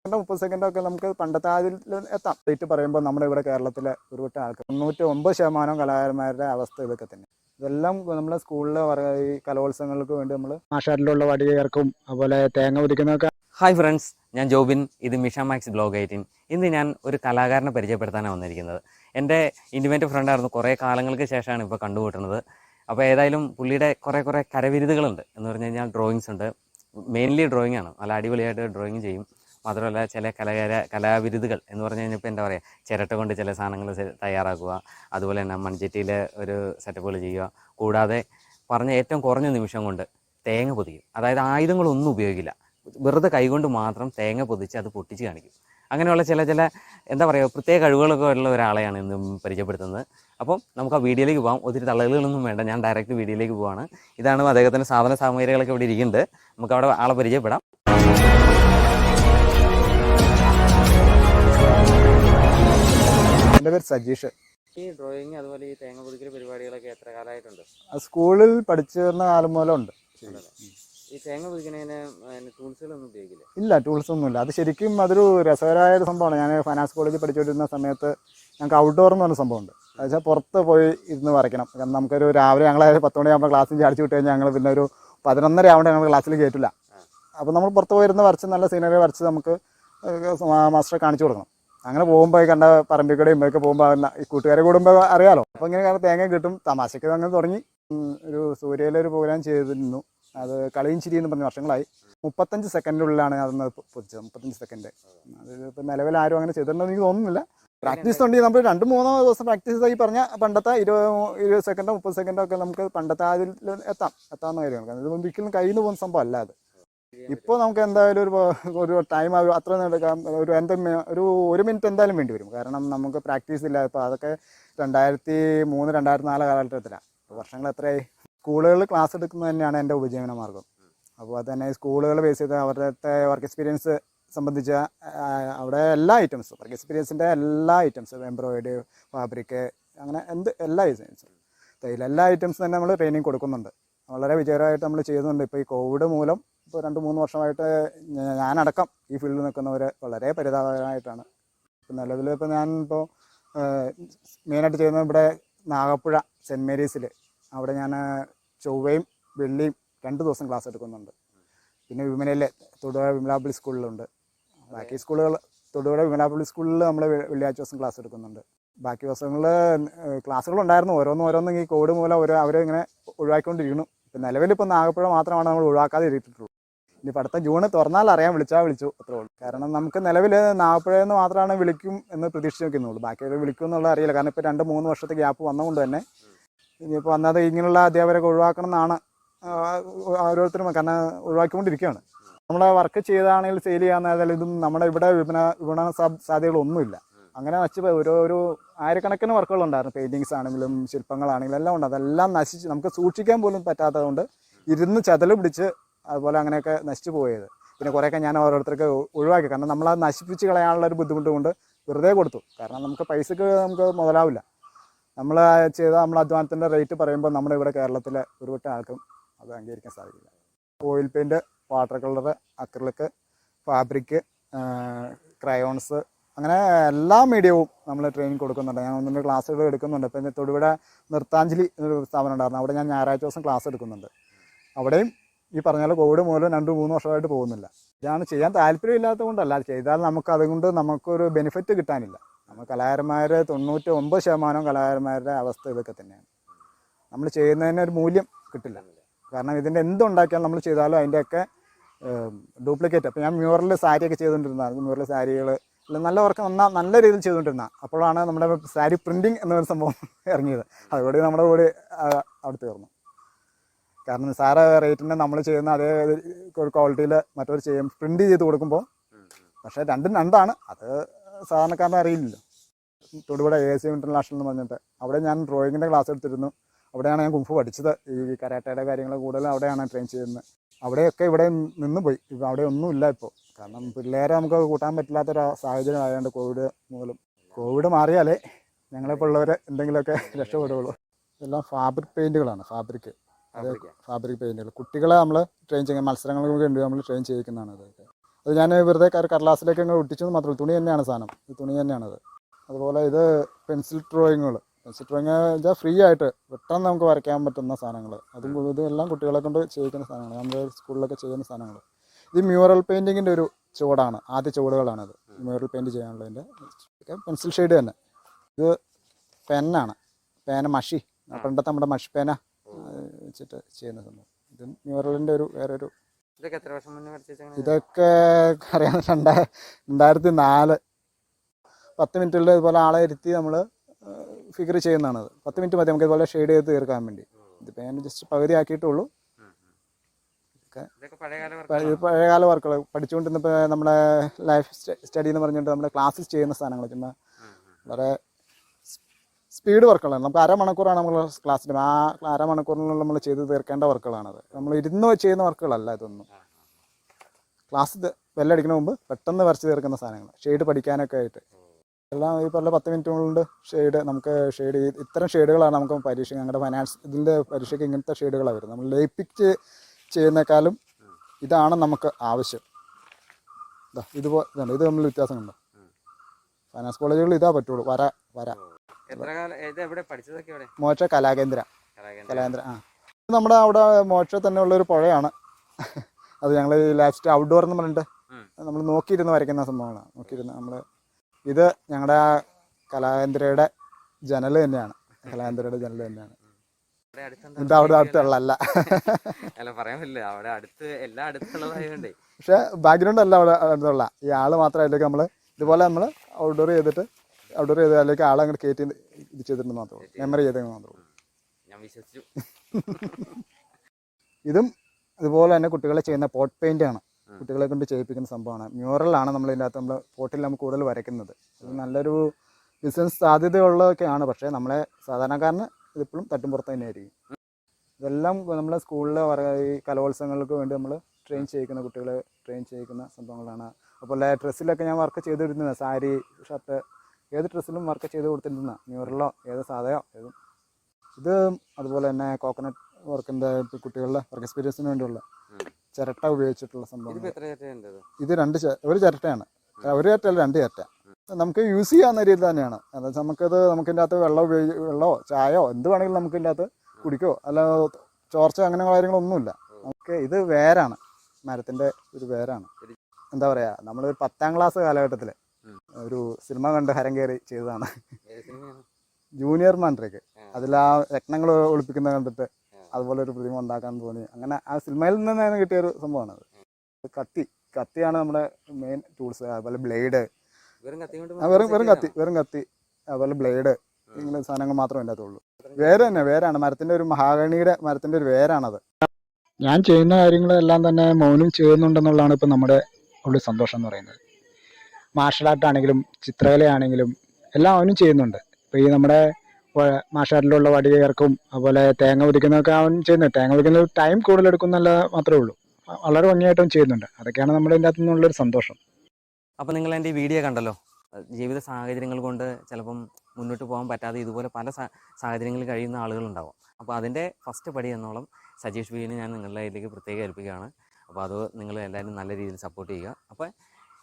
സെക്കൻഡോ മുപ്പത് സെക്കൻഡോ ഒക്കെ നമുക്ക് പണ്ടത്തെ അതിൽ എത്താം. തെറ്റ് പറയുമ്പോൾ നമ്മുടെ ഇവിടെ കേരളത്തിലെ ഒരു കൂട്ടം ആൾക്കാർ തൊണ്ണൂറ്റി ഒമ്പത് ശതമാനം കലാകാരന്മാരുടെ അവസ്ഥ ഇതൊക്കെ തന്നെ. ഇതെല്ലാം നമ്മുടെ സ്കൂളിലെ ഈ കലോത്സവങ്ങൾക്ക് വേണ്ടി നമ്മൾ ആഷാട്ടിലുള്ള വടിയേർക്കും അതുപോലെ തേങ്ങ ഉദിക്കുന്നതൊക്കെ ഹായ് ഫ്രണ്ട്സ് ഞാൻ ജോബിൻ. ഇത് മിഷ മാക്സ് ബ്ലോഗ് എയ്റ്റീൻ. ഇന്ന് ഞാൻ ഒരു കലാകാരനെ പരിചയപ്പെടുത്താനാണ് വന്നിരിക്കുന്നത്. എന്റെ ഇന്റിമേറ്റ് ഫ്രണ്ടായിരുന്നു കുറേ കാലങ്ങൾക്ക് ശേഷമാണ് ഇപ്പോൾ കണ്ടുപോട്ടുന്നത് അപ്പോൾ ഏതായാലും പുള്ളിയുടെ കുറേ കുറേ കരവിരുതുകളുണ്ട്. എന്ന് പറഞ്ഞു കഴിഞ്ഞാൽ ഡ്രോയിങ്സ് ഉണ്ട്. മെയിൻലി ഡ്രോയിങ് ആണ്. നല്ല അടിപൊളിയായിട്ട് ഡ്രോയിങ് ചെയ്യും. മാത്രമല്ല ചില കലാകാര കലാവിരുതുകൾ എന്ന് പറഞ്ഞു കഴിഞ്ഞപ്പോൾ എന്താ പറയുക ചിരട്ട കൊണ്ട് ചില സാധനങ്ങൾ തയ്യാറാക്കുക അതുപോലെ തന്നെ മൺചട്ടിയിൽ ഒരു സെറ്റപ്പുകൾ ചെയ്യുക. കൂടാതെ പറഞ്ഞ ഏറ്റവും കുറഞ്ഞ നിമിഷം കൊണ്ട് തേങ്ങ പൊതിക്കും അതായത് ആയുധങ്ങളൊന്നും ഉപയോഗിക്കില്ല. വെറുതെ കൈകൊണ്ട് മാത്രം തേങ്ങ പൊതിച്ച് അത് പൊട്ടിച്ച് കാണിക്കും. അങ്ങനെയുള്ള ചില ചില എന്താ പറയുക പ്രത്യേക കഴിവുകളൊക്കെ ഉള്ള ഒരാളെയാണ് ഇന്ന് പരിചയപ്പെടുത്തുന്നത്. അപ്പം നമുക്ക് ആ വീഡിയോയിലേക്ക് പോകാം ഒത്തിരി തള്ളലുകളൊന്നും വേണ്ട. ഞാൻ ഡയറക്റ്റ് വീഡിയോയിലേക്ക് പോവാണ്. ഇതാണ് അദ്ദേഹത്തിന്റെ സാധന സാമഗ്രികളൊക്കെ ഇവിടെ ഇരിക്കുന്നുണ്ട്. നമുക്ക് അവിടെ ആളെ പരിചയപ്പെടാം. എന്റെ പേര് സജീഷ്. ഈ ഡ്രോയിങ് അതുപോലെ ഈ തേങ്ങ പൊതിക്കൽ പരിപാടികളൊക്കെ എത്ര കാലമായിട്ടുണ്ട്? സ്കൂളിൽ പഠിച്ചു വരുന്ന കാലം മൂലം ഉണ്ട് ഈ തേങ്ങ പൊതിക്കുന്നതിന് ടൂൾസുകളൊന്നും ഉപയോഗിക്കില്ല? ഇല്ല ടൂൾസ് ഒന്നുമില്ല അത് ശരിക്കും അതൊരു രസകരമായ ഒരു സംഭവമാണ്. ഞാൻ ഫൈനാൻസ് കോളേജിൽ പഠിച്ചുകൊണ്ടിരുന്ന സമയത്ത് ഞങ്ങൾക്ക് ഔട്ട്ഡോർ എന്ന് പറഞ്ഞ സംഭവമുണ്ട്. വെച്ചാൽ പുറത്ത് പോയി ഇരുന്ന് വരയ്ക്കണം. കാരണം നമുക്കൊരു രാവിലെ ഞങ്ങൾ പത്ത് മണിയാകുമ്പോൾ ക്ലാസ്സിൽ ചാടിച്ചു വിട്ട് കഴിഞ്ഞാൽ ഞങ്ങൾ പിന്നെ ഒരു പതിനൊന്നര ആവുമ്പോൾ ഞങ്ങൾ ക്ലാസ്സിൽ കയറ്റില്ല അപ്പോൾ നമ്മൾ പുറത്ത് പോയിരുന്ന് വരച്ച് നല്ല സീനറി വരച്ച് നമുക്ക് മാസ്റ്ററെ കാണിച്ചു കൊടുക്കണം. അങ്ങനെ പോകുമ്പോൾ കണ്ട കൂടെ ഇമ്മയൊക്കെ പോകുമ്പോൾ ഈ കൂട്ടുകാരെ കൂടുമ്പോൾ അറിയാലോ. അപ്പോൾ ഇങ്ങനെ കാരണം തേങ്ങ കിട്ടും. തമാശയ്ക്ക് അങ്ങനെ തുടങ്ങി. ഒരു സൂര്യയിലെ ഒരു പ്രോഗ്രാം ചെയ്തിരുന്നു. അത് കളിയും ചിരി എന്ന് പറഞ്ഞ വർഷങ്ങളായി. മുപ്പത്തഞ്ച് സെക്കൻഡിനുള്ളിലാണ് അതൊന്ന് പൊതിച്ചത് മുപ്പത്തഞ്ച് സെക്കൻഡ്. അത് ഇപ്പം നിലവിൽ ആരും അങ്ങനെ ചെയ്തിട്ടുണ്ടെന്ന് എനിക്ക് തോന്നുന്നില്ല. പ്രാക്ടീസ് ഉണ്ടെങ്കിൽ നമ്മൾ രണ്ട് മൂന്നോ ദിവസം പ്രാക്ടീസ് ചെയ്താൽ ഈ പറഞ്ഞ പണ്ടത്തെ ഇരുപത് ഇരുപത് സെക്കൻഡോ മുപ്പത് സെക്കൻഡോ ഒക്കെ നമുക്ക് പണ്ടത്തെ അതിൽ എത്താം. എത്താവുന്ന കാര്യമാണ്. കാരണം ഇത് ഒരിക്കലും കയ്യിൽ നിന്ന് പോകുന്ന സംഭവം അല്ല അത്. ഇപ്പോൾ നമുക്ക് എന്തായാലും ഒരു ഒരു ടൈം അത്ര എടുക്കാം. ഒരു എന്താ ഒരു ഒരു മിനിറ്റ് എന്തായാലും വേണ്ടി വരും. കാരണം നമുക്ക് പ്രാക്ടീസ് ഇല്ല. ഇപ്പോൾ അതൊക്കെ രണ്ടായിരത്തി മൂന്ന് രണ്ടായിരത്തി നാല് കാലഘട്ടത്തിലാണ് വർഷങ്ങൾ എത്രയായി? സ്കൂളുകളിൽ ക്ലാസ് എടുക്കുന്നത് തന്നെയാണ് എന്റെ ഉപജീവന മാർഗം. അപ്പോൾ അത് തന്നെ സ്കൂളുകൾ ബേസ് ചെയ്ത് അവരുടെ വർക്ക് എക്സ്പീരിയൻസ് സംബന്ധിച്ച അവിടെ എല്ലാ ഐറ്റംസും വർക്ക് എക്സ്പീരിയൻസിന്റെ എല്ലാ ഐറ്റംസും എംബ്രോയിഡറി ഫാബ്രിക് അങ്ങനെ എന്ത് എല്ലാ ഐറ്റംസും തയ്യൽ എല്ലാ ഐറ്റംസും തന്നെ നമ്മൾ ട്രെയിനിങ് കൊടുക്കുന്നുണ്ട്. വളരെ വിജയകരമായിട്ട് നമ്മൾ ചെയ്യുന്നുണ്ട്. ഇപ്പോൾ ഈ കോവിഡ് മൂലം ഇപ്പോൾ രണ്ട് മൂന്ന് വർഷമായിട്ട് ഞാനടക്കം ഈ ഫീൽഡിൽ നിൽക്കുന്നവർ വളരെ പരിതാപകരമായിട്ടാണ്. ഇപ്പം നിലവിൽ ഇപ്പോൾ ഞാൻ ഇപ്പോൾ മെയിനായിട്ട് ചെയ്യുന്നത് ഇവിടെ നാഗപ്പുഴ സെന്റ് മേരീസിൽ അവിടെ ഞാൻ ചൊവ്വയും വെള്ളിയും രണ്ട് ദിവസം ക്ലാസ് എടുക്കുന്നുണ്ട്. പിന്നെ വിമനയിലെ തൊടുപുഴ പബ്ലിക് സ്കൂളിലുണ്ട്. ബാക്കി സ്കൂളുകൾ തൊടുപുഴ പബ്ലിക് സ്കൂളിൽ നമ്മൾ വെള്ളിയാഴ്ച ദിവസം ക്ലാസ് എടുക്കുന്നുണ്ട്. ബാക്കി ദിവസങ്ങളിൽ ക്ലാസ്സുകളുണ്ടായിരുന്നു. ഓരോന്നും ഓരോന്നും ഈ കോവിഡ് മൂലം ഓരോ അവരെ ഇങ്ങനെ ഒഴിവാക്കിക്കൊണ്ടിരിക്കുന്നു. നിലവിൽ ഇപ്പോൾ നാഗപ്പുഴ മാത്രമാണ് നമ്മൾ ഒഴിവാക്കാതെ ഇരുത്തിയിട്ടുള്ളൂ ഇനിയിപ്പോൾ അടുത്ത ജൂണ് തുറന്നാൽ അറിയാൻ വിളിച്ചാൽ വിളിച്ചു അത്രേ ഉള്ളൂ. കാരണം നമുക്ക് നിലവിൽ നാഗപ്പുഴയിൽ നിന്ന് മാത്രമാണ് വിളിക്കും എന്ന് പ്രതീക്ഷിച്ച് നിൽക്കുന്നുള്ളൂ. ബാക്കിയൊക്കെ വിളിക്കും എന്നുള്ളത് അറിയില്ല. കാരണം ഇപ്പോൾ രണ്ട് മൂന്ന് വർഷത്തെ ഗ്യാപ്പ് വന്നതുകൊണ്ട് തന്നെ ഇനിയിപ്പോൾ വന്നത് ഇങ്ങനെയുള്ള അധ്യാപകരൊക്കെ ഒഴിവാക്കണം എന്നാണ് ഓരോരുത്തരും കാരണം ഒഴിവാക്കിക്കൊണ്ടിരിക്കുകയാണ്. നമ്മളെ വർക്ക് ചെയ്താണെങ്കിൽ സെയിൽ ചെയ്യാന്നായാലും ഇതും നമ്മുടെ ഇവിടെ വിപണ വിപണന സാധ്യതകളൊന്നുമില്ല. അങ്ങനെ വെച്ച്. ഒരു ഒരു ആയിരക്കണക്കിന് വർക്കുകളുണ്ടായിരുന്നു പെയിന്റിങ്സ് ആണെങ്കിലും ശില്പങ്ങളാണെങ്കിലും എല്ലാം ഉണ്ട്. അതെല്ലാം നശിച്ച് നമുക്ക് സൂക്ഷിക്കാൻ പോലും പറ്റാത്തതുകൊണ്ട് ഇരുന്ന് ചതൽ പിടിച്ച് അതുപോലെ അങ്ങനെയൊക്കെ നശിച്ചു പോയത്. പിന്നെ കുറേയൊക്കെ ഞാൻ ഓരോരുത്തർക്ക് ഒഴിവാക്കി. കാരണം നമ്മളത് നശിപ്പിച്ച് കളയാനുള്ള ഒരു ബുദ്ധിമുട്ട് കൊണ്ട് വെറുതെ കൊടുത്തു. കാരണം നമുക്ക് പൈസക്ക് നമുക്ക് മുതലാവില്ല. നമ്മൾ ചെയ്ത നമ്മൾ അധ്വാനത്തിന്റെ റേറ്റ് പറയുമ്പോൾ നമ്മുടെ ഇവിടെ കേരളത്തിലെ ഒരു കൂട്ടം ആൾക്കും അത് അംഗീകരിക്കാൻ സാധിക്കില്ല. Oil paint water colour acrylic fabric crayons അങ്ങനെ എല്ലാ മീഡിയവും നമ്മൾ ട്രെയിനിങ് കൊടുക്കുന്നുണ്ട്. ഞാൻ ഒന്നിന്റെ ക്ലാസ്സുകൾ എടുക്കുന്നുണ്ട്. ഇപ്പം തൊടുവിടെ നൃത്താഞ്ജലി എന്നൊരു സ്ഥാപനം ഉണ്ടായിരുന്നു. അവിടെ ഞാൻ ഞായറാഴ്ച ദിവസം ക്ലാസ് എടുക്കുന്നുണ്ട്. അവിടെയും ഈ പറഞ്ഞാൽ കോവിഡ് മൂലം രണ്ട് മൂന്ന് വർഷമായിട്ട് പോകുന്നില്ല. ഇതാണ് ചെയ്യാൻ താല്പര്യമില്ലാത്തത് കൊണ്ടല്ല ചെയ്താൽ നമുക്ക് അതുകൊണ്ട് നമുക്കൊരു ബെനിഫിറ്റ് കിട്ടാനില്ല. നമ്മൾ കലാകാരന്മാർ തൊണ്ണൂറ്റി ഒമ്പത് ശതമാനം കലാകാരന്മാരുടെ അവസ്ഥ ഇതൊക്കെ തന്നെയാണ്. നമ്മൾ ചെയ്യുന്നതിന് ഒരു മൂല്യം കിട്ടില്ല. കാരണം ഇതിന്റെ എന്തുണ്ടാക്കിയാലും നമ്മൾ ചെയ്താലും അതിന്റെയൊക്കെ ഡ്യൂപ്ലിക്കേറ്റ് അപ്പോൾ ഞാൻ മ്യൂറൽ സാരിയൊക്കെ ചെയ്തുകൊണ്ടിരുന്നതാണ് മ്യൂറൽ സാരികൾ നല്ല വർക്ക് നന്നാ നല്ല രീതിയിൽ ചെയ്തുകൊണ്ടിരുന്ന. അപ്പോഴാണ് നമ്മുടെ സാരി പ്രിന്റിങ് എന്നൊരു സംഭവം ഇറങ്ങിയത്. അതുകൂടി നമ്മുടെ കൂടി അവിടെ തീർന്നു കാരണം സാറ റേറ്റിന് നമ്മൾ ചെയ്യുന്ന അതേ ഒരു ക്വാളിറ്റിയിൽ മറ്റവർ ചെയ്യും. പ്രിന്റ് ചെയ്ത് കൊടുക്കുമ്പോൾ പക്ഷേ രണ്ടും രണ്ടാണ്. അത് സാധാരണക്കാരനെ അറിയില്ലല്ലോ. തൊടുപുഴ എ സി ഇന്റർനാഷണൽ എന്ന് പറഞ്ഞിട്ട്. അവിടെ ഞാൻ ഡ്രോയിങ്ങിന്റെ ക്ലാസ് എടുത്തിരുന്നു. അവിടെയാണ് ഞാൻ കുംഫു പഠിച്ചത്. ഈ കരാട്ടയുടെ കാര്യങ്ങൾ കൂടുതലും അവിടെയാണ് ട്രെയിൻ ചെയ്യുന്നത്. അവിടെയൊക്കെ ഇവിടെ നിന്ന് പോയി. ഇപ്പം അവിടെ ഒന്നുമില്ല ഇപ്പോൾ. കാരണം പിള്ളേരെ നമുക്ക് കൂട്ടാൻ പറ്റില്ലാത്തൊരു സാഹചര്യം ആയതുകൊണ്ട് കോവിഡ് മൂലം. കോവിഡ് മാറിയാലേ ഞങ്ങളെപ്പോലുള്ളവർ എന്തെങ്കിലുമൊക്കെ രക്ഷപ്പെടുകയുള്ളൂ. എല്ലാം ഫാബ്രിക് പെയിന്റുകളാണ് ഫാബ്രിക് അത് ഫാബ്രിക് പെയിന്റുകൾ കുട്ടികളെ നമ്മൾ ട്രെയിൻ ചെയ്യുന്ന മത്സരങ്ങൾക്ക് വേണ്ടി നമ്മൾ ട്രെയിൻ ചെയ്യിക്കുന്നതാണ് അതൊക്കെ. അത് ഞാൻ വെറുതെ കടലാസിലേക്ക് അങ്ങ് ഒട്ടിച്ചത് മാത്രമേ തുണി തന്നെയാണ് സാധനം. ഈ തുണി തന്നെയാണത് അതുപോലെ ഇത് പെൻസിൽ ഡ്രോയിങ്ങുകൾ പെൻസിൽ ഡ്രോയിങ് വെച്ചാൽ ഫ്രീ ആയിട്ട് പെട്ടെന്ന് നമുക്ക് വരയ്ക്കാൻ പറ്റുന്ന സാധനങ്ങൾ അതും ഇതെല്ലാം കുട്ടികളെ കൊണ്ട് ചെയ്യിക്കുന്ന സാധനങ്ങൾ നമ്മുടെ സ്കൂളിലൊക്കെ ചെയ്യുന്ന സാധനങ്ങൾ ഇത് മ്യൂറൽ പെയിന്റിങ്ങിന്റെ ഒരു ചുവടാണ്. ആദ്യ ചുവടുകളാണിത്. മ്യൂറൽ പെയിന്റ് ചെയ്യാനുള്ളതിന്റെ പെൻസിൽ ഷെയ്ഡ് തന്നെ. ഇത് പെന്നാണ് പേന മഷി. പണ്ടത്തെ നമ്മുടെ മഷി പേന വെച്ചിട്ട് ചെയ്യുന്ന സംഭവം. ഇത് മ്യൂറലിന്റെ ഒരു വേറൊരു ഇതൊക്കെ എത്ര വർഷം മുന്നേ വരച്ചാൽ ഇതൊക്കെ അറിയാം. രണ്ടാ രണ്ടായിരത്തി നാല് പത്ത് മിനിറ്റുള്ള ഇതുപോലെ ആളെ ഇരുത്തി നമ്മൾ ഫിഗർ ചെയ്യുന്നതാണത്. പത്ത് മിനിറ്റ് മതി നമുക്ക് ഇതുപോലെ ഷെയ്ഡ് ചെയ്ത് തീർക്കാൻ വേണ്ടി. ഇതിപ്പോൾ ഞാൻ ജസ്റ്റ് പകുതി ആക്കിയിട്ടുള്ളൂ ഇതൊക്കെ ഇത് പഴയകാല വർക്കുകൾ പഠിച്ചുകൊണ്ടിരുന്നപ്പോൾ നമ്മുടെ ലൈഫ് സ്റ്റഡി എന്ന് പറഞ്ഞുകൊണ്ട് നമ്മുടെ ക്ലാസ്സിൽ ചെയ്യുന്ന സാധനങ്ങൾ ചുമ്മാ വളരെ സ്പീഡ് വർക്കുകളാണ്. നമുക്ക് അരമണിക്കൂറാണ് നമ്മൾ ക്ലാസ്സിന്റെ ആ അരമണിക്കൂറിനുള്ളിൽ നമ്മൾ ചെയ്ത് തീർക്കേണ്ട വർക്കുകളാണത്. നമ്മൾ ഇരുന്ന് ചെയ്യുന്ന വർക്കുകളല്ല ഇതൊന്നും. ക്ലാസ് ബെല്ലടിക്കുന്ന മുമ്പ് പെട്ടെന്ന് വരച്ച് തീർക്കുന്ന സാധനങ്ങൾ ഷെയ്ഡ് പഠിക്കാനൊക്കെ ആയിട്ട്. എല്ലാം ഈ പറഞ്ഞ പത്ത് മിനിറ്റ് കൊണ്ട് ഷെയ്ഡ് നമുക്ക് ഷെയ്ഡ് ഇത്തരം ഷെയ്ഡുകളാണ് നമുക്ക് പരീക്ഷ ഞങ്ങളുടെ ഫൈനാൻസ് ഇതിന്റെ പരീക്ഷയ്ക്ക് ഇങ്ങനത്തെ ഷെയ്ഡുകളാണ് വരുന്നത്. നമ്മൾ ലയിപ്പിച്ച് ചെയ്യുന്നേക്കാളും ഇതാണ് നമുക്ക് ആവശ്യം. ഇതാ ഇതുപോലെ ഇതുണ്ട്. ഇത് തമ്മിൽ വ്യത്യാസമുണ്ടോ ഫൈനാൻസ് കോളേജുകളിൽ ഇതാ പറ്റുള്ളൂ. വരാ വര. മോക്ഷ കലാകേന്ദ്ര. കലാകേന്ദ്ര. ആ. നമ്മുടെ അവിടെ മോക്ഷ തന്നെ ഉള്ളൊരു പുഴയാണ്. അത് ഞങ്ങൾ ലാസ്റ്റ് ഔട്ട്ഡോർ എന്ന് പറഞ്ഞിട്ട്. നമ്മൾ നോക്കിയിരുന്ന് വരയ്ക്കുന്ന സംഭവമാണ്. നോക്കിയിരുന്ന് നമ്മൾ ഇത് ഞങ്ങളുടെ കലാകേന്ദ്രയുടെ ജനൽ തന്നെയാണ്. കലാകേന്ദ്രയുടെ ജനൽ തന്നെയാണ്? ഇത് അവിടെ അടുത്തുള്ള അല്ല പറയാൻ പറ്റില്ല. അവിടെ അടുത്ത് എല്ലാം അടുത്തുള്ളതായതുകൊണ്ടേ പക്ഷേ ബാക്ക്ഗ്രൗണ്ട് അല്ല അവിടെ അടുത്തുള്ള. ഈ ആൾ മാത്രം നമ്മൾ നമ്മൾ ഇതുപോലെ നമ്മൾ ഔട്ട്ഡോർ ചെയ്തിട്ട് ഔട്ട്ഡോർ ചെയ്ത് അല്ലെങ്കിൽ ആളെ അങ്ങോട്ട് കയറ്റി ഇത് ചെയ്തിട്ട് മാത്രമേ ഉള്ളൂ. മെമ്മറി ചെയ്തെങ്കിൽ മാത്രമേ ഉള്ളൂ. ഞാൻ വിശ്വസിച്ചു. ഇതും അതുപോലെ തന്നെ കുട്ടികളെ ചെയ്യുന്ന പോട്ട് പെയിന്റ് ആണ്. കുട്ടികളെ കൊണ്ട് ചെയ്യിപ്പിക്കുന്ന സംഭവമാണ്. മ്യൂറലാണ് നമ്മൾ ഇതിനകത്ത് നമ്മൾ പോട്ടിൽ നമുക്ക് കൂടുതൽ വരയ്ക്കുന്നത്. ഇത് നല്ലൊരു ബിസിനസ് സാധ്യതയുള്ളതൊക്കെയാണ്. പക്ഷേ നമ്മളെ സാധാരണക്കാരന് ഇതിപ്പോഴും തട്ടുംപുറത്ത് തന്നെയായിരിക്കും. ഇതെല്ലാം നമ്മളെ സ്കൂളിലെ ഈ കലോത്സവങ്ങൾക്ക് വേണ്ടി നമ്മൾ ട്രെയിൻ ചെയ്യിക്കുന്ന കുട്ടികളെ ട്രെയിൻ ചെയ്യിക്കുന്ന സംഭവങ്ങളാണ്. അതുപോലെ ഡ്രസ്സിലൊക്കെ ഞാൻ വർക്ക് ചെയ്തിരുന്നത്. സാരി ഷർട്ട് ഏത് ഡ്രസ്സിലും വർക്ക് ചെയ്ത് കൊടുത്തിരുന്ന മ്യൂറലോ ഏത് സാധയോ ഏതും. ഇത് അതുപോലെ തന്നെ കോക്കനട്ട് വർക്കിന്റെ കുട്ടികളുടെ വർക്ക് എക്സ്പീരിയൻസിന് വേണ്ടിയുള്ള. ചിരട്ട ഉപയോഗിച്ചിട്ടുള്ള സംഭവം ഇത്? രണ്ട് ഒരു ചിരട്ടയാണ്. ഒരു ചിരട്ടയല്ല രണ്ട് ചിരട്ട. നമുക്ക് യൂസ് ചെയ്യാവുന്ന രീതി തന്നെയാണ്. അതായത് നമുക്കത് നമുക്കിന്റെ അകത്ത് വെള്ളം ഉപയോഗി വെള്ളമോ ചായയോ എന്ത് വേണമെങ്കിലും നമുക്കിന്റെ അകത്ത് കുടിക്കോ. അല്ല ചോർച്ച അങ്ങനെ കാര്യങ്ങളൊന്നുമില്ല. നമുക്ക് ഇത് വേരാണ്. മരത്തിന്റെ ഒരു വേരാണ്. എന്താ പറയുക നമ്മളൊരു പത്താം ക്ലാസ് കാലഘട്ടത്തിൽ. ഒരു സിനിമ കണ്ട് ഹരം കയറി ചെയ്തതാണ്? Junior Mandrake. അതിൽ ആ രത്നങ്ങൾ ഒളിപ്പിക്കുന്നത് കണ്ടിട്ട് അതുപോലെ ഒരു പ്രതിമ ഉണ്ടാക്കാൻ തോന്നി. അങ്ങനെ ആ സിനിമയിൽ നിന്ന് കിട്ടിയ ഒരു സംഭവമാണ് അത്. കത്തി. കത്തിയാണ് നമ്മുടെ മെയിൻ ടൂൾസ് അതുപോലെ ബ്ലേഡ് വെറും വെറും കത്തി. വെറും കത്തി. അതുപോലെ ബ്ലേഡ് ഇങ്ങനെ സാധനങ്ങൾ മാത്രമേ അതിന്റെ അകത്തുള്ളൂ വേര് തന്നെ വേരാണ്. മരത്തിന്റെ ഒരു മഹാഗണിയുടെ മരത്തിന്റെ ഒരു വേരാണത്. ഞാൻ ചെയ്യുന്ന കാര്യങ്ങളെല്ലാം തന്നെ മൗനം ചെയ്യുന്നുണ്ടെന്നുള്ളതാണ് ഇപ്പം നമ്മുടെ ഉള്ളിൽ സന്തോഷം എന്ന് പറയുന്നത്. മാർഷൽ ആർട്ട് ആണെങ്കിലും ചിത്രകലയാണെങ്കിലും എല്ലാം അവനും ചെയ്യുന്നുണ്ട്. ഇപ്പോൾ ഈ നമ്മുടെ മാർഷൽ ആർട്ടിലുള്ള വടി ഇറക്കും അതുപോലെ തേങ്ങ ഉദിക്കുന്നതൊക്കെ അവൻ ചെയ്യുന്നുണ്ട്. തേങ്ങ ഉദിക്കുന്ന ടൈം കൂടുതൽ എടുക്കുന്നല്ല മാത്രമേ ഉള്ളൂ. വളരെ ഭംഗിയായിട്ടും ചെയ്യുന്നുണ്ട്. അതൊക്കെയാണ് നമ്മുടെ ഇതിന്റെ അകത്തു നിന്നുള്ളൊരു സന്തോഷം. അപ്പോൾ നിങ്ങൾ എന്റെ വീഡിയോ കണ്ടല്ലോ? ജീവിത സാഹചര്യങ്ങൾ കൊണ്ട് ചിലപ്പം മുന്നോട്ട് പോകാൻ പറ്റാതെ ഇതുപോലെ പല സാഹചര്യങ്ങളിൽ കഴിയുന്ന ആളുകളുണ്ടാവും. അപ്പോൾ അതിന്റെ ഫസ്റ്റ് പടി എന്നോളം സജീഷ് ബീനെ ഞാൻ നിങ്ങളുടെ ഇതിലേക്ക് പ്രത്യേകം ഏൽപ്പിക്കുകയാണ്. അപ്പോൾ അത് നിങ്ങൾ എല്ലാവരും നല്ല രീതിയിൽ സപ്പോർട്ട് ചെയ്യുക. അപ്പോൾ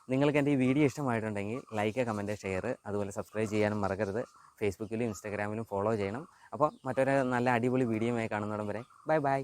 നിങ്ങൾക്ക് എന്റെ ഈ വീഡിയോ ഇഷ്ടമായിട്ടുണ്ടെങ്കിൽ ലൈക്ക് കമന്റ് ഷെയർ അതുപോലെ സബ്സ്ക്രൈബ് ചെയ്യാനും മറക്കരുത്. ഫേസ്ബുക്കിലും ഇൻസ്റ്റാഗ്രാമിലും ഫോളോ ചെയ്യണം. അപ്പോൾ മറ്റൊരു നല്ല അടിപൊളി വീഡിയോയുമായി കാണുന്നിടം വരെ ബൈ ബൈ